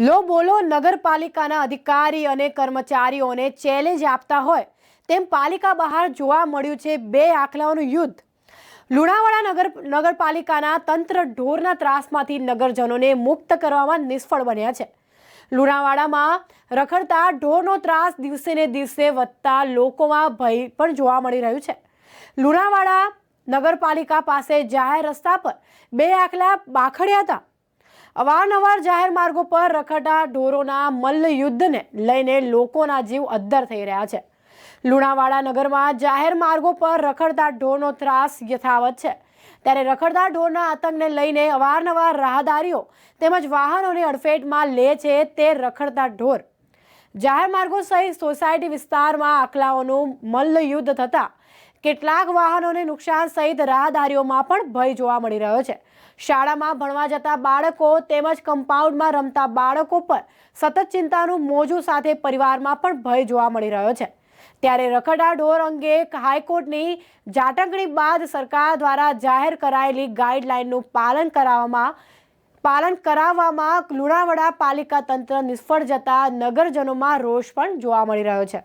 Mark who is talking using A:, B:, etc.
A: લો બોલો નગરપાલિકાના અધિકારી અને કર્મચારીઓને ચેલેન્જ આપતા હોય તેમ પાલિકા બહાર જોવા મળ્યું છે બે આખલાઓનું યુદ્ધ. લુણાવાડા નગર, નગરપાલિકાના તંત્ર ઢોરના ત્રાસમાંથી નગરજનોને મુક્ત કરવામાં નિષ્ફળ બન્યા છે. લુણાવાડામાં રખડતા ઢોરનો ત્રાસ દિવસે ને દિવસે વધતા લોકોમાં ભય પણ જોવા મળી રહ્યું છે. લુણાવાડા નગરપાલિકા પાસે જાહેર રસ્તા પર બે આખલા બાખડ્યા હતા. અવારનવાર જાહેર માર્ગો પર રખડતા ઢોરોના મલ્લ યુદ્ધને લઈને લોકોના જીવ અદ્ધર થઈ રહ્યા છે. લુણાવાડા નગરમાં જાહેર માર્ગો પર રખડતા ઢોરનો ત્રાસ યથાવત છે. ત્યારે રખડતા ઢોરના આતંકને લઈને અવારનવાર રાહદારીઓ તેમજ વાહનોની અડફેટમાં લે છે તે રખડતા ઢોર. જાહેર માર્ગો સહિત સોસાયટી વિસ્તારમાં આખલાઓનું મલ્લયુદ્ધ થતાં કેટલાક વાહનોને નુકસાન સહિત રાહદારીઓમાં પણ ભય જોવા મળી રહ્યો છે. શાળામાં ભણવા જતા બાળકો તેમજ કમ્પાઉન્ડમાં રમતા બાળકો પર સતત ચિંતાનું મોજું સાથે પરિવારમાં પણ ભય જોવા મળી રહ્યો છે. ત્યારે રખડા ઢોર અંગે હાઈકોર્ટની જાટકણી બાદ સરકાર દ્વારા જાહેર કરાયેલી ગાઈડલાઈનનું પાલન કરાવવામાં પાલન કરાવવામાં લુણાવાડા પાલિકા તંત્ર નિષ્ફળ જતા નગરજનોમાં રોષ પણ જોવા મળી રહ્યો છે.